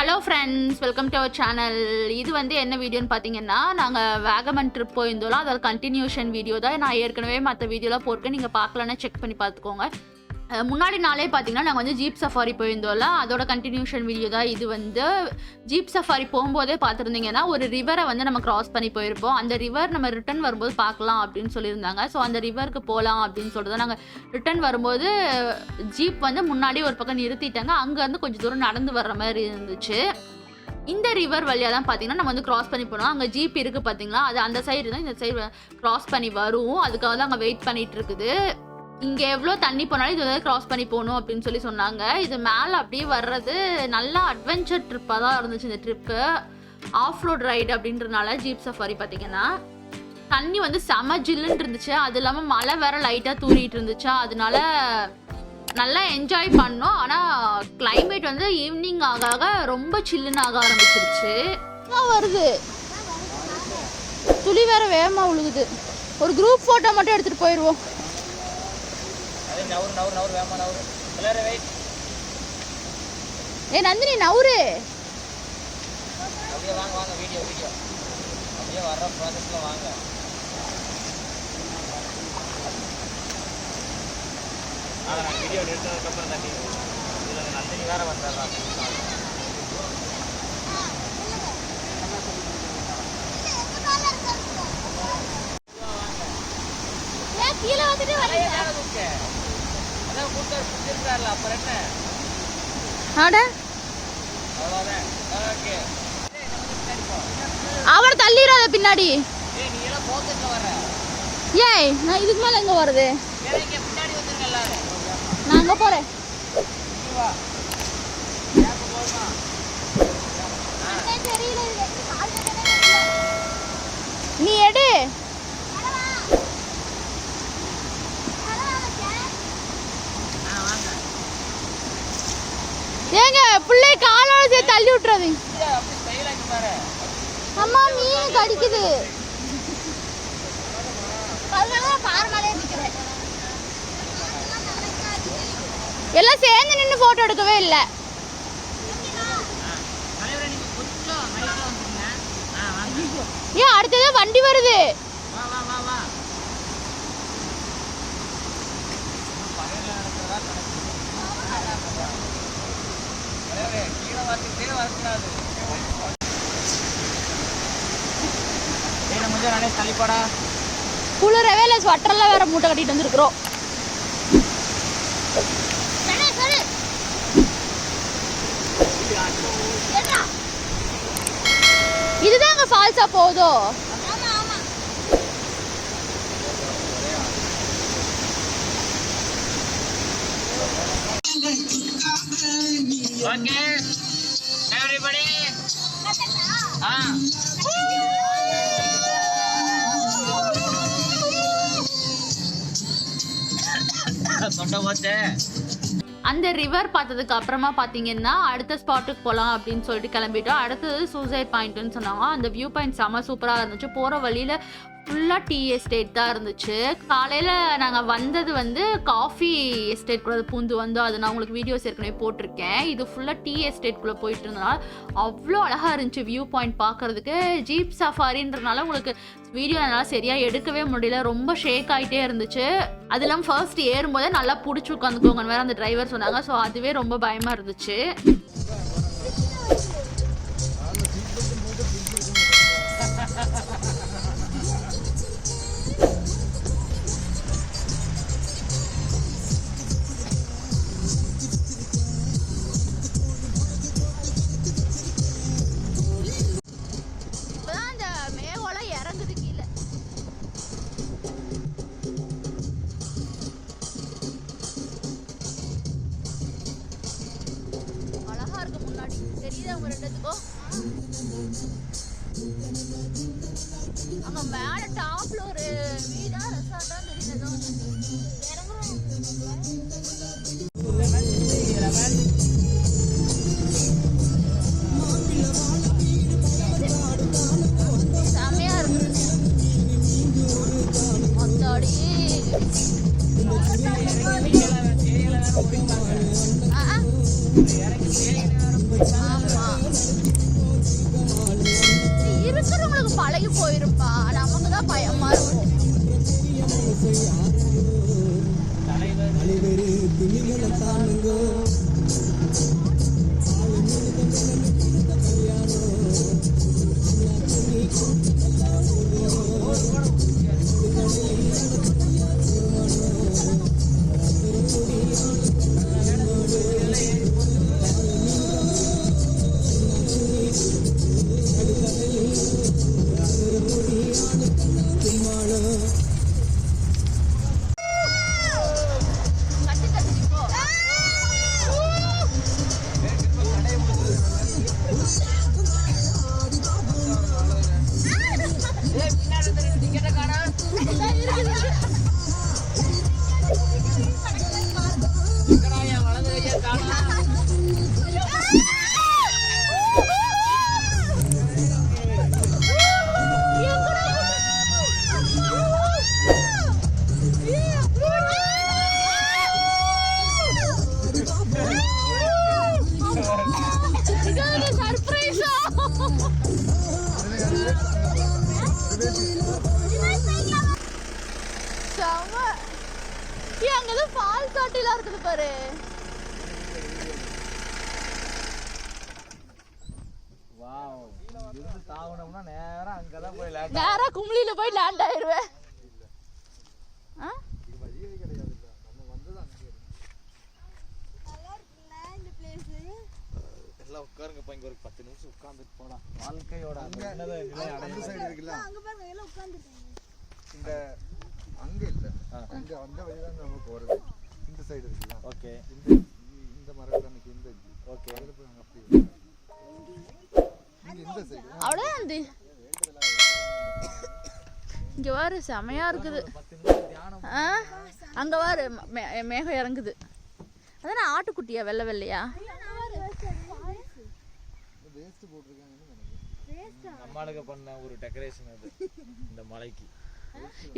Hello friends welcome to our channel இது வந்து என்ன வீடியோன்னு பார்த்தீங்கன்னா நாங்கள் வேகமன் ட்ரிப் போயிருந்தோம் அதோட கண்டினியூஷன் வீடியோ தான் நான் ஏற்கனவே மற்ற வீடியோலாம் போட்டிருக்கேன். நீங்கள் பார்க்கலன்னா செக் பண்ணி பார்த்துக்கோங்க. முன்னாடி நாளே பார்த்தீங்கன்னா நாங்கள் வந்து ஜீப் சஃபாரி போயிருந்தோம்ல அதோட கண்டினியூஷன் வீடியோ தான் இது வந்து. ஜீப் சஃபாரி போகும்போதே பார்த்துருந்தீங்கன்னா ஒரு ரிவரை வந்து நம்ம கிராஸ் பண்ணி போயிருப்போம். அந்த ரிவர் நம்ம ரிட்டர்ன் வரும்போது பார்க்கலாம் அப்படின்னு சொல்லியிருந்தாங்க. ஸோ அந்த ரிவருக்கு போகலாம் அப்படின்னு சொல்லிட்டு நாங்கள் ரிட்டர்ன் வரும்போது ஜீப் வந்து முன்னாடி ஒரு பக்கம் நிறுத்திட்டாங்க. அங்கேருந்து கொஞ்சம் தூரம் நடந்து வர்ற மாதிரி இருந்துச்சு. இந்த ரிவர் வழியாக தான் பார்த்தீங்கன்னா நம்ம வந்து கிராஸ் பண்ணி போனோம். அங்கே ஜீப் இருக்குது பார்த்தீங்களா அது அந்த சைடு தான் இந்த சைடு கிராஸ் பண்ணி வரும். அதுக்காக தான் அங்கே வெயிட் பண்ணிகிட்டு இருக்குது. இங்கே எவ்வளோ தண்ணி போனாலும் இது வந்து கிராஸ் பண்ணி போகணும் அப்படின்னு சொல்லி சொன்னாங்க. இது மேலே அப்படியே வர்றது நல்லா அட்வென்ச்சர் ட்ரிப்பாக தான் இருந்துச்சு இந்த ட்ரிப்பு ஆஃப் ரோட் ரைடு அப்படின்றனால ஜீப் சஃபாரி பார்த்தீங்கன்னா தண்ணி வந்து செம ஜில்லுன்னு இருந்துச்சு. அது இல்லாமல் மழை வேற லைட்டாக தூரிட்டு இருந்துச்சா. அதனால நல்லா என்ஜாய் பண்ணோம். ஆனால் கிளைமேட் வந்து ஈவினிங் ஆக ஆக ரொம்ப சில்லுன்னு ஆக ஆரம்பிச்சிருச்சு. வருது. துளி வேற வேகமாக விழுகுது ஒரு குரூப் ஃபோட்டோ மட்டும் எடுத்துகிட்டு போயிடுவோம் அதே நவுறு நவுறு நவுறு வேமா நவுறு. எல்லாரும் வெயிட் ஏ நந்தினி நவுரு அப்படியே வாங்க வாங்க வீடியோ வீடியோ அப்படியே வர்ற ப்ராசஸில் வாங்க. நான் வீடியோ எடுத்ததுக்கப்புறம் தண்ணி. இதில் நந்தினி வேற வந்துடுறாங்க கீழே வந்துட்டு அதான் கூட்டார் பிடிச்சிருக்காருல அப்புறம் என்ன? ஆட. அவ்வளோதான் ஓகே. அவரை தள்ளிடாத பின்னாடி. ஏய் நான் இதுக்கு மேல எங்க வருது நான் அங்க போறேன். நீ எடு ஆ வாங்க ஏங்க பிள்ளை காலோட சேர்த்து தள்ளி பாரு. அம்மா மீன் கடிக்குது. எல்லாம் சேர்ந்து நின்று போட்டோ எடுக்கவே இல்லை. ஏன் அடுத்தது வண்டி வருது. குளிரவே இல்லை ஸ்வெட்டர்லாம் வேற மூட்டை கட்டிட்டு வந்துருக்குறோம். இதுதான் அங்க ஃபால்ஸா போகுதோ? ஓகே. எவ்ரிபடி ஆ. போச்சே அந்த ரிவர் பார்த்ததுக்கு அப்புறமா பார்த்தீங்கன்னா அடுத்த ஸ்பாட்டுக்கு போகலாம் அப்படின்னு சொல்லிட்டு கிளம்பிட்டோம். அடுத்தது சூசைட் பாயிண்ட்னு சொன்னாங்க. அந்த வியூ பாயிண்ட் செம்ம சூப்பராக இருந்துச்சு. போகிற வழியில் ஃபுல்லாக டீ எஸ்டேட் தான் இருந்துச்சு. காலையில் நாங்கள் வந்தது வந்து காஃபி எஸ்டேட் கூட பூந்து வந்தோம் அது நான் உங்களுக்கு வீடியோஸ் ஏற்கனவே போட்டிருக்கேன். இது ஃபுல்லாக டீ எஸ்டேட்குள்ளே போயிட்டு இருந்தனால அவ்வளோ அழகாக இருந்துச்சு வியூ பாயிண்ட் பார்க்குறதுக்கு. ஜீப் சஃபாரின்றனால உங்களுக்கு வீடியோ என்னால் சரியாக எடுக்கவே முடியல. ரொம்ப ஷேக் ஆகிட்டே இருந்துச்சு. அது இல்லாமல் ஃபர்ஸ்ட் ஏறும்போதே நல்லா பிடிச்சி உட்காந்துக்கோங்கன்னு வேற அந்த டிரைவர் சொன்னாங்க. ஸோ அதுவே ரொம்ப பயமாக இருந்துச்சு. தெரியுதா உங்க ரெண்டுத்துக்கும் ஆமா மேல டாப்ல ஒரு வீடா ரெசார்ட்டா தெரியுது போயிருப்பா காட்டிலாம் இருக்குது பாரு. நேரா கும்ளியில போய் லேண்ட் ஆயிருவேன். ஆ? எல்லாம் உட்காருங்கப்பா இங்க ஒரு பத்து நிமிஷம் உட்கார்ந்துட்டு போலாம். வாழ்க்கையோட அந்த உன்னத நிலை அந்த அடையலாம். சைடு இருக்குல்ல? இந்த அங்க இல்ல. அங்க அந்த வழி தான் நம்ம போறது. இந்த சைடு இருக்குல்ல? ஓகே இந்த இந்த மரம் அன்னைக்கு இந்த ஓகே அதுல போய் அங்க அப்படி இங்க இந்த சைடு அவ்வளோதான் அந்த இங்க பாரு செமையா இருக்குது. ஆ? அங்க மே- மேகம் இறங்குது. அதானே ஆட்டுக்குட்டியா வெள்ளை வெள்ளையா? நம்மளுக்கு பண்ண ஒரு டெக்கரேஷன் அது இந்த மலைக்கு.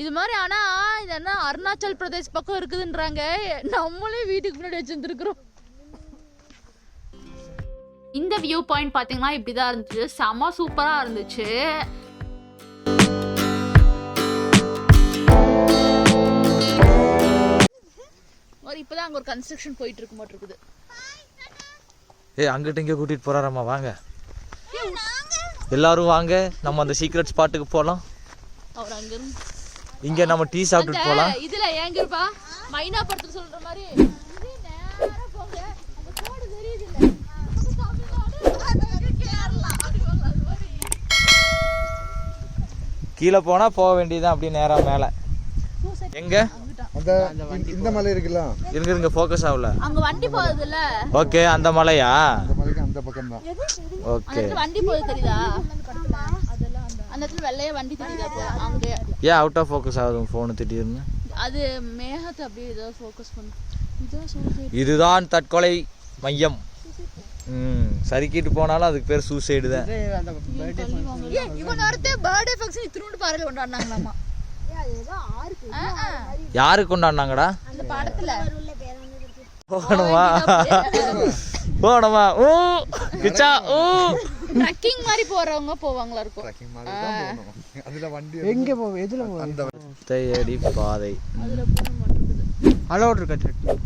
இது மாதிரி ஆனா இது என்ன அருணாச்சல் பிரதேஷ் பக்கம் இருக்குதுன்றாங்க. நம்மளே வீட்டுக்கு முன்னாடி வச்சிருந்துருக்குறோம். இந்த வியூ பாயிண்ட் பார்த்தீங்கன்னா இப்படி தான் இருந்துச்சு. செம சூப்பராக இருந்துச்சு. ஒரு இப்போதான் அங்கே ஒரு கன்ஸ்ட்ரக்ஷன் போயிட்டு இருக்கு மட்டும் இருக்குது. ஏய் அங்கிட்ட இங்க கூட்டிட்டு போறாராம்மா வாங்க. எல்லாரும் வாங்க. நம்ம அந்த சீக்ரெட் ஸ்பாட்டுக்கு போலாம். அவர் அங்க இருந்து இங்க நம்ம டீ சாப்பிட்டுட்டு போலாம். இதுல ஏங்க இருப்பா மைனா படத்துல சொல்ற மாதிரி. இதே நேரா போங்க. அந்த கோடு தெரியுது இல்ல? அது தமிழ்நாடு அது கேரளா அது போல, அது மாதிரி. கீழே போனா போக வேண்டியதுதான் அப்படியே நேரா மேல. எங்க? அந்த இந்த மலை இருக்குல்ல? இருங்க இருங்க ஃபோக்கஸ் ஆகல. அங்க வண்டி போகுது இல்ல ஓகே அந்த மலையா? அந்த மலைக்கு அந்த பக்கம் தான் அந்த ஓகே வண்டி போகுது தெரியுதா? அந்த இடத்துல வெள்ளைய வண்டி தெரியுதா அப்போ அங்க ஏன் அவுட் ஆஃப் ஃபோக்கஸ் ஆகுது ஃபோனு திடீர்னு? அது மேகத்தை அப்படியே ஏதோ ஃபோக்கஸ் பண்ணு. இதான் சொல்லுது இதுதான் தற்கொலை மையம். ம் சறுக்கிட்டு போனாலும் அதுக்கு பேர் சூசைடு தான். இவன் ஒருத்தே பர்த்டே ஃபங்க்ஷன் இத்தினோண்டு பாறையில கொண்டாடினாங்களாமா. யாருக்கு கொண்டாடினாங்கடா? அந்த படத்துல. போகணுமா? போகணுமா? ஊ கிச்சா ஊ. ட்ரக்கிங் மாதிரி போறவங்க போவாங்களா இருக்கும். ட்ரெக்கிங் மாதிரி தான் போகணும். அதுல வண்டி எங்க போவோம் எதுல அந்த தேடி பாதை. அதுல போக மாட்டேங்குது. அலோட் இருக்கா ட்ரெக்கிங்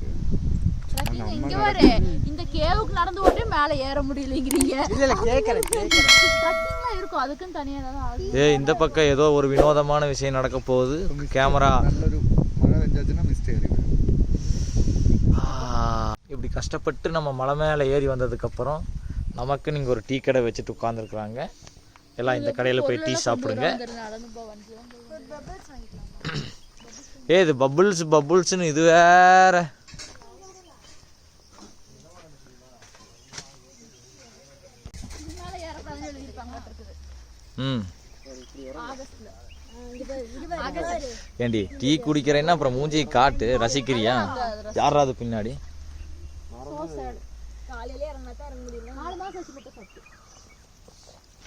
ட்ரக்கிங் இங்க பாரு இந்த கேவுக்கு நடந்து ஓட்டே மேல ஏற முடியலங்கிறீங்க. இல்ல இல்ல கேட்கல ட்ரக்கிங்லாம் இருக்கும். அதுக்குன்னு தனியா ஏதாவது ஏய் இந்த பக்கம் ஏதோ ஒரு வினோதமான விஷயம் நடக்க போகுது. கேமரா நல்லொரு மழை வெஞ்சாச்சுன்னா மிஸ்ட் ஏறி வரும் இப்படி கஷ்டப்பட்டு நம்ம மலை மேலே ஏறி வந்ததுக்கப்புறம் நமக்கு நீங்கள் ஒரு டீ கடை வச்சுட்டு உட்காந்துருக்குறாங்க எல்லாம் இந்த கடையில் போய் டீ சாப்பிடுங்க. ஏய் இது பபுள்ஸ் பபுள்ஸ்னு இது வேற. ம். ஆகஸ்ட்ல ஏண்டி டீ குடிக்கிறேன்னா அப்புறம் மூஞ்சியை காட்டு ரசிக்கிறியா? யாராவது பின்னாடி? நாலு மாசம் ஆச்சு முட்டை சாப்பிட்டு.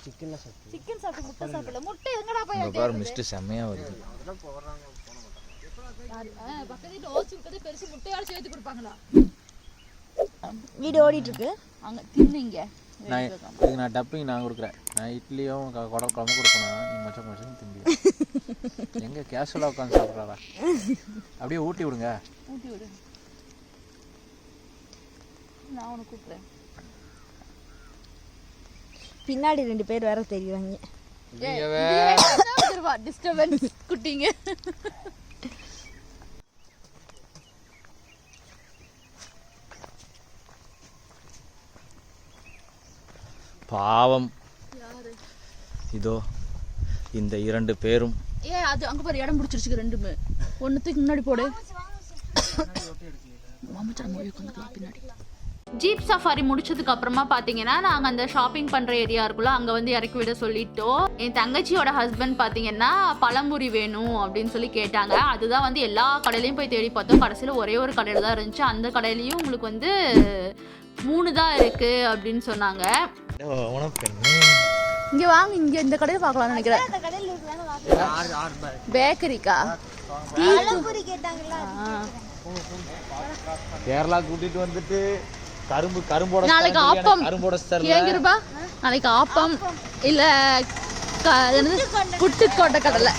சிக்கன்ல சாப்பிட்டு. சிக்கன் சாப்பிட்டு முட்டை சாப்பிடல. முட்டை எங்கடா போய் இங்கே பாரு வருது. ஆ, பக்கத்து வீட்டு ஓசி விட்டது பெருசு முட்டையோட சேர்த்து கொடுப்பாங்களா? வீடியோ ஓடிட்டு இருக்கு அங்க தின்னுங்க நான் இதுக்கு நான் டப்பிங் நான் கொடுக்குறேன். நான் இட்லியும் குட குழம்பு கொடுக்கணும் நீ மச்சம் மச்சம் திம்பி. எங்கே கேஷுவலாக உட்காந்து சாப்பிட்றாடா அப்படியே ஊட்டி விடுங்க. ஊட்டி விடு. நான் உனக்கு கூப்பிடுறேன். பின்னாடி ரெண்டு பேர் வேற தெரியுறாங்க. டிஸ்டர்பன்ஸ் குட்டிங்க. பாவம். இதோ இந்த இரண்டு பேரும். ஏ அது அங்க பாரு இடம் பிடிச்சிருச்சு ரெண்டுமே. ஒன்னுத்துக்கு முன்னாடி போடு. மாமச்சான் மொழி உட்காந்துக்கலாம் பின்னாடி. ஜீப் சஃபாரி முடிச்சதுக்கு அப்புறமா பாத்தீங்கன்னா நாங்க அந்த ஷாப்பிங் பண்ற ஏரியா இருக்குல்ல அங்க வந்து இறக்கி விட சொல்லிட்டோம். என் தங்கச்சியோட ஹஸ்பண்ட் பாத்தீங்கன்னா பழம்புரி வேணும் அப்படின்னு சொல்லி கேட்டாங்க. அதுதான் வந்து எல்லா கடையிலயும் போய் தேடி பார்த்தோம். கடைசியில ஒரே ஒரு கடையில தான் இருந்துச்சு. அந்த கடையிலயும் உங்களுக்கு வந்து மூணு தான் இருக்கு அப்படின்னு சொன்னாங்க. இங்க வாங்க இங்க இந்த கடையில பார்க்கலாம்னு நினைக்கிறேன். அந்த கடையில் இருக்கிறாங்க பேக்கரிக்கா கேரளா கூட்டிட்டு வந்துட்டு கரும்பு கரும்போட நாளைக்கு ஆப்பம். கரும்போட கேங்குருபா நாளைக்கு ஆப்பம். இல்ல க- என்னது? புட்டுக்கோட்டை கடலை.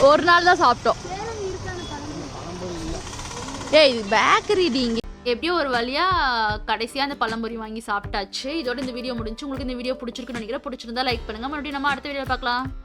ஒரு நாள் தான் சாப்பிட்டோம். ஏய் இது பேக்கரி நீங்க எப்படியோ ஒரு வழியா கடைசியா அந்த பழம்பொரி வாங்கி சாப்பிட்டாச்சு. இதோட இந்த வீடியோ முடிஞ்சு. உங்களுக்கு இந்த வீடியோ பிடிச்சிருக்குன்னு நினைக்கிறேன். பிடிச்சிருந்தா லைக் பண்ணுங்க. மறுபடியும் நம்ம அடுத்த வீடியோ பார்க்கலாம்.